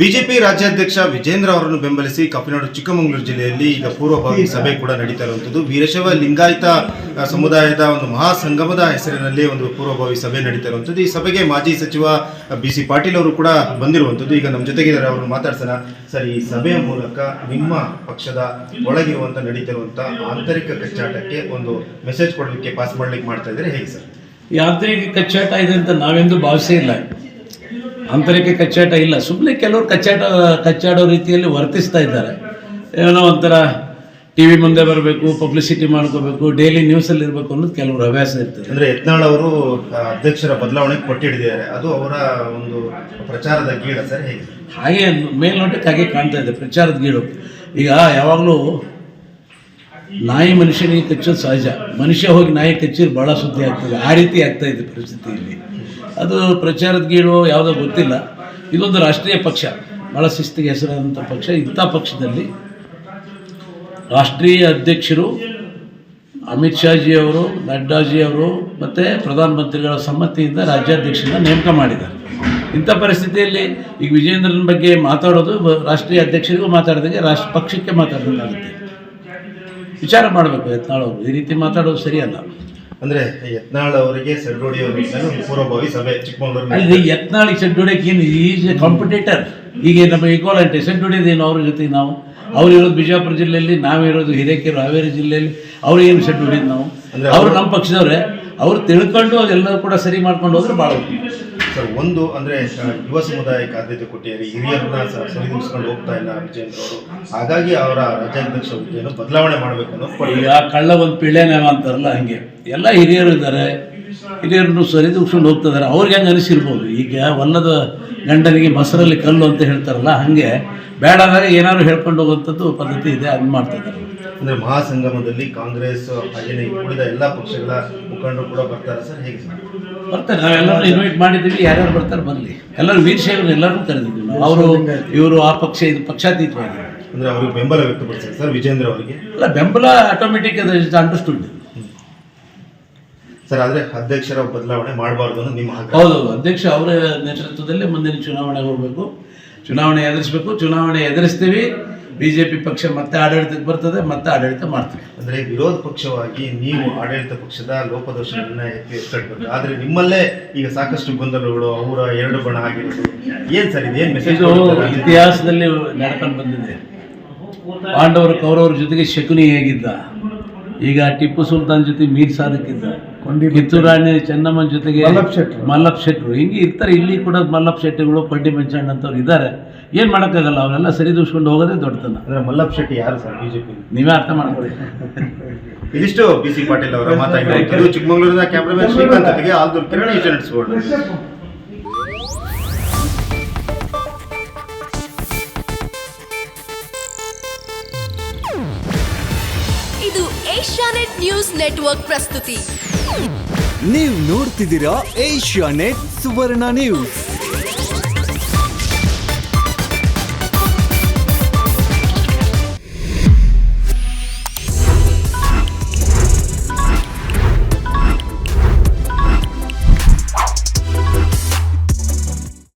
BJP ರಾಜ್ಯಾಧ್ಯಕ್ಷ ವಿಜೇಂದ್ರ ಅವರನ್ನು ಬೆಂಬಲಿಸಿ ಕಾಫಿನಾಡು ಚಿಕ್ಕಮಗಳೂರು ಜಿಲ್ಲೆಯಲ್ಲಿ ಈಗ ಪೂರ್ವಭಾವಿ ಸಭೆ ಕೂಡ ನಡೀತಾ ಇರುವಂಥದ್ದು. ವೀರಶೈವ ಲಿಂಗಾಯತ ಸಮುದಾಯದ ಒಂದು ಮಹಾಸಂಗಮದ ಹೆಸರಿನಲ್ಲಿ ಒಂದು ಪೂರ್ವಭಾವಿ ಸಭೆ ನಡೀತಾ ಇರುವಂಥದ್ದು. ಈ ಸಭೆಗೆ ಮಾಜಿ ಸಚಿವ ಬಿ ಸಿ ಪಾಟೀಲ್ ಅವರು ಕೂಡ ಬಂದಿರುವಂಥದ್ದು. ಈಗ ನಮ್ಮ ಜೊತೆಗಿದ್ದಾರೆ ಅವರು ಮಾತಾಡ್ಸೋಣ. ಸರ್ ಈ ಸಭೆಯ ಮೂಲಕ ನಿಮ್ಮ ಪಕ್ಷದ ಒಳಗಿರುವಂಥ ನಡೀತಿರುವಂಥ ಆಂತರಿಕ ಕಚ್ಚಾಟಕ್ಕೆ ಒಂದು ಮೆಸೇಜ್ ಕೊಡಲಿಕ್ಕೆ ಪಾಸ್ ಮಾಡಲಿಕ್ಕೆ ಮಾಡ್ತಾ ಇದ್ದಾರೆ? ಹೇಗೆ ಸರ್? ಯಾಂತ್ರಿಕ ಕಚ್ಚಾಟ ಇದೆ ಅಂತ ನಾವೆಂದು ಭಾವಿಸೇ ಇಲ್ಲ. ಆಂತರಿಕ ಕಚ್ಚಾಟ ಇಲ್ಲ. ಸುಮ್ಮನೆ ಕೆಲವರು ಕಚ್ಚಾಟ ಕಚ್ಚಾಡೋ ರೀತಿಯಲ್ಲಿ ವರ್ತಿಸ್ತಾ ಇದ್ದಾರೆ. ಏನೋ ಒಂಥರ ಟಿ ವಿ ಮುಂದೆ ಬರಬೇಕು ಪಬ್ಲಿಸಿಟಿ ಮಾಡ್ಕೋಬೇಕು ಡೈಲಿ ನ್ಯೂಸಲ್ಲಿ ಇರಬೇಕು ಅನ್ನೋದು ಕೆಲವರು ಹವ್ಯಾಸ ಇರ್ತದೆ. ಅಂದರೆ ಯತ್ನಾಳ್ ಅವರು ಅಧ್ಯಕ್ಷರ ಬದಲಾವಣೆಗೆ ಕೊಟ್ಟಿಡಿದ್ದಾರೆ. ಅದು ಅವರ ಒಂದು ಪ್ರಚಾರದ ಗೀಡ ಸರ್ ಹೇಗೆ? ಹಾಗೆ ಮೇಲ್ನೋಟಕ್ಕೆ ಹಾಗೆ ಕಾಣ್ತಾ ಇದೆ ಪ್ರಚಾರದ ಗೀಡು ಈಗ ಯಾವಾಗಲೂ ನಾಯಿ ಮನುಷ್ಯನಿಗೆ ಕಚ್ಚೋದು ಸಹಜ. ಮನುಷ್ಯ ಹೋಗಿ ನಾಯಿ ಕಚ್ಚಿದ್ರೆ ಭಾಳ ಸುದ್ದಿ ಆಗ್ತದೆ. ಆ ರೀತಿ ಆಗ್ತಾ ಇದೆ ಪರಿಸ್ಥಿತಿಯಲ್ಲಿ. ಅದು ಪ್ರಚಾರದ ಗೀಳು ಯಾವುದೋ ಗೊತ್ತಿಲ್ಲ. ಇದೊಂದು ರಾಷ್ಟ್ರೀಯ ಪಕ್ಷ. ಭಾಳ ಶಿಸ್ತಿಗೆ ಹೆಸರಾದಂಥ ಪಕ್ಷ. ಇಂಥ ಪಕ್ಷದಲ್ಲಿ ರಾಷ್ಟ್ರೀಯ ಅಧ್ಯಕ್ಷರು ಅಮಿತ್ ಶಾಜಿ ಅವರು, ನಡ್ಡಾಜಿ ಅವರು ಮತ್ತು ಪ್ರಧಾನಮಂತ್ರಿಗಳ ಸಮ್ಮತಿಯಿಂದ ರಾಜ್ಯಾಧ್ಯಕ್ಷರನ್ನ ನೇಮಕ ಮಾಡಿದ್ದಾರೆ. ಇಂಥ ಪರಿಸ್ಥಿತಿಯಲ್ಲಿ ಈಗ ವಿಜೇಂದ್ರನ ಬಗ್ಗೆ ಮಾತಾಡೋದು ರಾಷ್ಟ್ರೀಯ ಅಧ್ಯಕ್ಷರಿಗೂ ಮಾತಾಡಿದಂಗೆ ರಾಷ್ಟ್ರ ಪಕ್ಷಕ್ಕೆ ಮಾತಾಡಿದಂಗಾಗುತ್ತೆ. ವಿಚಾರ ಮಾಡಬೇಕು ಯತ್ನಾಳ್ ಅವರು. ಈ ರೀತಿ ಮಾತಾಡೋದು ಸರಿಯಲ್ಲ. ಅಂದ್ರೆ ಯತ್ನಾಳ್ ಅವರಿಗೆ ಸೆಡ್ರೋಡಿ ಅವರಿಗೆ ಪೂರ್ವಭಾವಿ ಸಭೆ ಚಿಕ್ಕಮಗಳೂರು ಯತ್ನಾಳಿಗೆ ಸೆಟ್ ಹೊಡೆಯಕ್ಕೆ ಏನು ಈಸ್ ಎ ಕಾಂಪಿಟೇಟರ್ ಈಗ ನಮ್ಮ ಈಕ್ವಾಲಿಟಿ ಏನು ಅವ್ರ ಜೊತೆ ನಾವು? ಅವ್ರು ಇರೋದು ಬಿಜಾಪುರ ಜಿಲ್ಲೆಯಲ್ಲಿ ನಾವಿರೋದು ಹಿರೇಕೆರೆ ಹಾವೇರಿ ಜಿಲ್ಲೆಯಲ್ಲಿ ಅವ್ರು ಏನು ಹೊಡಿಯೋದು ನಾವು? ಅವರು ನಮ್ಮ ಪಕ್ಷದವ್ರೆ ಅವ್ರು ತಿಳ್ಕೊಂಡು ಅದೆಲ್ಲರೂ ಕೂಡ ಸರಿ ಮಾಡ್ಕೊಂಡು ಹೋದ್ರೆ ಭಾಳ ಸರ್ ಒಂದು ಅಂದ್ರೆ ಯುವ ಸಮುದಾಯಕ್ಕೆ ಆದ್ಯತೆ ಕೊಟ್ಟಿದ್ದಾರೆ. ಹಿರಿಯರನ್ನ ಸರಿದೂಗಿಸ್ಕೊಂಡು ಹೋಗ್ತಾ ಇಲ್ಲ ವಿಜೇಂದ್ರ ಅವರು. ಹಾಗಾಗಿ ಅವರ ರಾಜ್ಯಾಧ್ಯಕ್ಷ ಹುದ್ದೆಯನ್ನು ಬದಲಾವಣೆ ಮಾಡಬೇಕು ಅನ್ನೋ ಈಗ ಕಳ್ಳ ಒಂದು ಪಿಳ್ಳೆನೇವ ಅಂತಾರಲ್ಲ ಹಂಗೆ. ಎಲ್ಲ ಹಿರಿಯರು ಇದ್ದಾರೆ. ಹಿರಿಯರನ್ನು ಹೋಗ್ತಾ ಇದ್ದಾರೆ ಅವ್ರಿಗೆ ಹೆಂಗೆ ಅನಿಸಿರ್ಬೋದು. ಈಗ ಒಲ್ಲದ ಗಂಡನಿಗೆ ಮೊಸರಲ್ಲಿ ಕಲ್ಲು ಅಂತ ಹೇಳ್ತಾರಲ್ಲ ಹಾಗೆ. ಬೇಡಾದಾಗ ಏನಾದ್ರು ಹೇಳ್ಕೊಂಡು ಹೋಗುವಂಥದ್ದು ಪದ್ಧತಿ ಇದೆ ಅದನ್ನ ಮಾಡ್ತಾ ಇದ್ದಾರೆ. ಅಂದ್ರೆ ಮಹಾಸಂಗಮದಲ್ಲಿ ಕಾಂಗ್ರೆಸ್ ಹಾಗೆಯೇ ಉಳಿದ ಎಲ್ಲ ಪಕ್ಷಗಳ ಮುಖಂಡರು ಕೂಡ ಬರ್ತಾರೆ ಸರ್. ಹೇಗೆ ಸರ್? ಬರ್ತಾರೆ. ನಾವೆಲ್ಲರೂ ಇನ್ವೈಟ್ ಮಾಡಿದ್ದೀವಿ. ಯಾರ್ಯಾರು ಬರ್ತಾರೆ ಬರಲಿ ಎಲ್ಲರೂ ವೀರಶೈವರು ಎಲ್ಲರೂ ಕರೆದಿದ್ದೀವಿ. ನಾವು ಅವರು ಇವರು ಆ ಪಕ್ಷ ಇದು ಪಕ್ಷಾತೀತವಾಗಿ. ಅಂದರೆ ಅವ್ರಿಗೆ ಬೆಂಬಲ ವ್ಯಕ್ತಪಡಿಸ್ತಾರೆ ಸರ್ ವಿಜೇಂದ್ರ ಅವರಿಗೆ? ಅಲ್ಲ ಬೆಂಬಲ ಆಟೋಮೆಟಿಕ್ ಅದು ಅಂಡರ್ಸ್ಟುಡ್ ಸರ್ ಆದರೆ ಅಧ್ಯಕ್ಷರ ಬದಲಾವಣೆ ಮಾಡಬಾರ್ದು ಅನ್ನೋದು ನಿಮ್ಮ ಆಗ್ರಹ. ಹೌದೌದು ಅಧ್ಯಕ್ಷ ಅವರ ನೇತೃತ್ವದಲ್ಲಿ ಮುಂದಿನ ಚುನಾವಣೆ ಹೋಗಬೇಕು. ಚುನಾವಣೆ ಎದುರಿಸಬೇಕು. ಚುನಾವಣೆ ಎದುರಿಸ್ತೀವಿ. ಬಿ ಜೆ ಪಿ ಪಕ್ಷ ಮತ್ತೆ ಆಡಳಿತಕ್ಕೆ ಬರ್ತದೆ ಮತ್ತೆ ಆಡಳಿತ ಮಾಡ್ತದೆ. ಅಂದ್ರೆ ವಿರೋಧ ಪಕ್ಷವಾಗಿ ನೀವು ಆಡಳಿತ ಪಕ್ಷದ ಲೋಪದೋಷಗಳನ್ನ ಎತ್ತಿ ಎತ್ತಬೇಕು ಆದ್ರೆ ನಿಮ್ಮಲ್ಲೇ ಈಗ ಸಾಕಷ್ಟು ಗೊಂದಲಗಳು ಅವರ ಎರಡು ಬಣ ಆಗಿರೋದು. ಏನ್ ಸರ್ ಇದು? ಏನ್ ಮೆಸೇಜ್ ಇತಿಹಾಸದಲ್ಲಿ ನಡ್ಕೊಂಡು ಬಂದಿದೆ. ಪಾಂಡವರು ಕೌರವರ ಜೊತೆಗೆ ಶಕುನಿ ಹೇಗಿದ್ದ? ಈಗ ಟಿಪ್ಪು ಸುಲ್ತಾನ್ ಜೊತೆ ಮೀರ್ ಸಾದಕ್ಕಿದ್ದ ಕಿತ್ತೂರು ರಾಣಿ ಚೆನ್ನಮ್ಮನ ಜೊತೆಗೆ ಮಲ್ಲಪ್ಪ ಶೆಟ್ಟರು ಹಿಂಗೆ ಇರ್ತಾರೆ. ಇಲ್ಲಿ ಕೂಡ ಮಲ್ಲಪ್ಪ ಶೆಟ್ಟಿಗಳು ಪಡ್ಡಿ ಮಂಚಣ್ಣ ಅಂತವ್ರು ಇದ್ದಾರೆ. ಏನು ಮಾಡೋಕ್ಕಾಗಲ್ಲ ಅವರೆಲ್ಲ ಸರಿದೂಸ್ಕೊಂಡು ಹೋಗೋದೇ ದೊಡ್ಡತನ. ಅಂದ್ರೆ ಮಲ್ಲಪ್ಪ ಶೆಟ್ಟಿ ಯಾರು ಸರ್ ಬಿಜೆಪಿ ನೀವೇ ಅರ್ಥ ಮಾಡ್ಕೊಳ್ಳಿ. ಇದಿಷ್ಟು ಬಿ ಸಿ ಪಾಟೀಲ್ ಅವರ ಮಾತಾಡಿದ್ರು ಚಿಕ್ಕಮಗಳೂರಿನ ಕ್ಯಾಮ್ರಾಮನ್ ಶ್ರೀಕಾಂತ್ ಜೊತೆಗೆ ಆಲ್ದೂರ್ ಕಿರಣ್ ನಡೆಸಿಕೊಂಡು ಇದು ಏಷ್ಯಾನೆಟ್ ನ್ಯೂಸ್ ನೆಟ್ವರ್ಕ್ ಪ್ರಸ್ತುತಿ. ನೀವು ನೋಡ್ತಿದ್ದೀರಾ ಏಷ್ಯಾನೆಟ್ ಸುವರ್ಣ ನ್ಯೂಸ್.